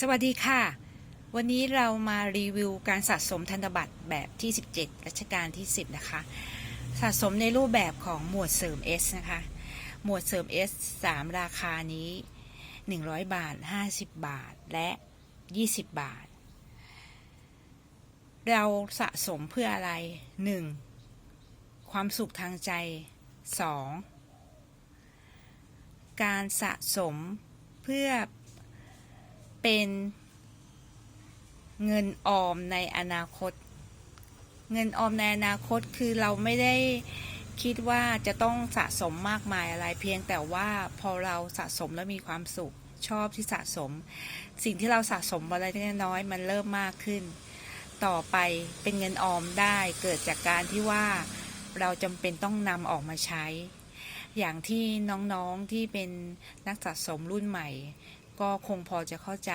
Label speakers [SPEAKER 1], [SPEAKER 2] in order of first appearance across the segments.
[SPEAKER 1] สวัสดีค่ะ วันนี้เรามารีวิวการสะสมธนบัตรแบบที่ 17 รัชกาลที่ 10 นะคะ สะสมในรูปแบบของหมวดเสริม S นะคะ หมวดเสริม S 3 ราคานี้ 100 บาท 50 บาท และ 20 บาท เราสะสมเพื่ออะไร 1. ความสุขทางใจ 2. การสะสมเพื่อ เป็นเงินออมในอนาคต เงินออมในอนาคตคือเราไม่ได้คิดว่าจะต้องสะสมมากมายอะไรเพียงแต่ว่าพอเราสะสมแล้วมีความสุขชอบที่สะสม สิ่งที่เราสะสมอะไรน้อยมันเริ่มมากขึ้น ต่อไปเป็นเงินออมได้เกิดจากการที่ว่าเราจำเป็นต้องนำออกมาใช้ อย่างที่น้องๆที่เป็นนักสะสมรุ่นใหม่ ก็คงพอจะเข้าใจ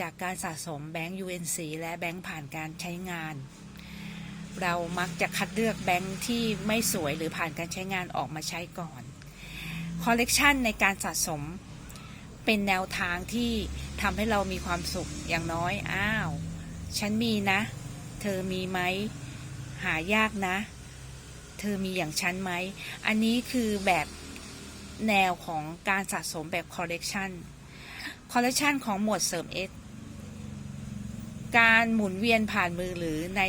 [SPEAKER 1] จากการสะสมแบงก์ UNC และแบงก์ผ่านการใช้งาน เรามักจะคัดเลือกแบงก์ที่ไม่สวยหรือผ่านการใช้งานออกมาใช้ก่อนคอลเลกชันในการสะสมเป็นแนวทางที่ทำให้เรามีความสุขอย่างน้อย อ้าว ฉันมีนะ เธอมีไหม หายากนะ เธอมีอย่างฉันไหม อันนี้คือแบบแนวของการสะสมแบบคอลเลกชัน คอลเลกชันของหมวดเสริม S การหมุนเวียนผ่านมือหรือใน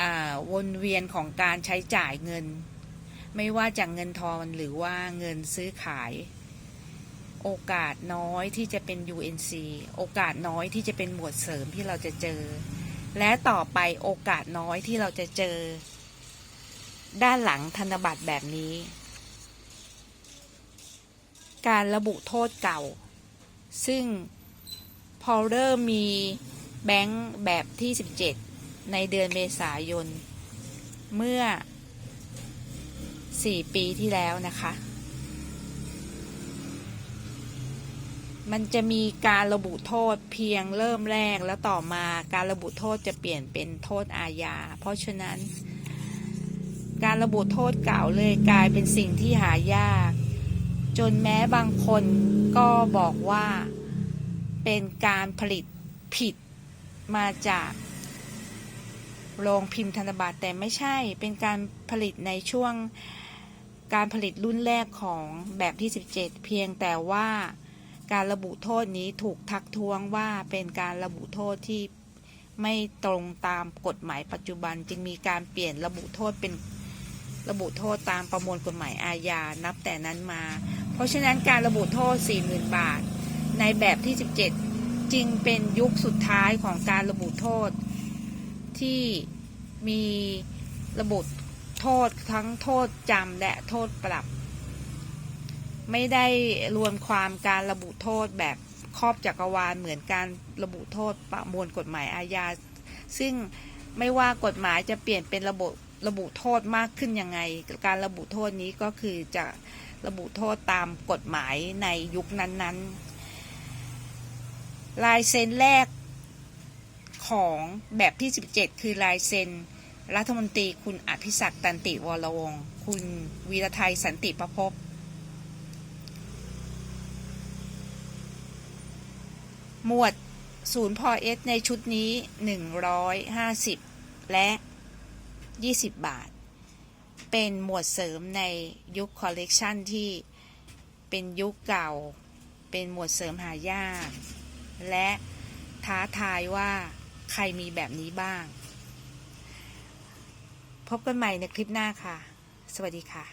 [SPEAKER 1] อวนเวียนของการใช้จ่ายเงิน ไม่ว่าจากเงินทอนหรือว่าเงินซื้อขาย โอกาสน้อยที่จะเป็น UNC โอกาสน้อยที่จะเป็นหมวดเสริมที่เราจะเจอ และต่อไปโอกาสน้อยที่เราจะเจอ ด้านหลังธนบัตรแบบนี้ การระบุโทษเก่า ซึ่งพอเริ่มมีแบงค์แบบที่ 17 ในเดือนเมษายน เมื่อ 4 ปีที่แล้วนะคะ มันจะมีการระบุโทษเพียงเริ่มแรกแล้วต่อมาการระบุโทษจะเปลี่ยนเป็นโทษอาญา เพราะฉะนั้น การระบุโทษเก่าเลยกลายเป็นสิ่งที่หายาก จนแม้บางคนก็บอกว่าเป็นการผลิตผิดมาจากโรงพิมพ์ธนบัตรแต่ไม่ใช่เป็นการผลิตในช่วงการผลิตรุ่นแรกของแบบที่ 17 เพียงแต่ว่าการระบุโทษนี้ถูกทักท้วงว่าเป็นการระบุโทษที่ไม่ตรงตามกฎหมายปัจจุบันจึงมีการเปลี่ยนระบุโทษเป็น ระบุโทษตามประมวลกฎหมายอาญา นับแต่นั้นมา เพราะฉะนั้นการระบุโทษ 40,000 บาท ในแบบที่ 17 จึงเป็นยุคสุดท้ายของการระบุโทษ ที่มีระบุโทษทั้งโทษจำและโทษปรับ ไม่ได้รวมความการระบุโทษแบบครอบจักรวาลเหมือนการระบุโทษประมวลกฎหมายอาญา ซึ่งไม่ว่ากฎหมายจะเปลี่ยนเป็นระบบ ระบุโทษมากขึ้นยังไง การระบุโทษนี้ก็คือจะระบุโทษตามกฎหมายในยุคนั้นๆ ลายเซ็นแรกของแบบที่ 17 คือลายเซ็นรัฐมนตรีคุณอภิศักดิ์ตันติวรวงศ์คุณวีรไทยสันติประพบหมวดศูนย์พอเอสในชุดนี้ 150 และ 20 บาท เป็นหมวดเสริมในยุคคอลเลกชันที่เป็นยุคเก่า เป็นหมวดเสริมหายาก และท้าทายว่าใครมีแบบนี้บ้าง พบกันใหม่ในคลิปหน้าค่ะ สวัสดีค่ะ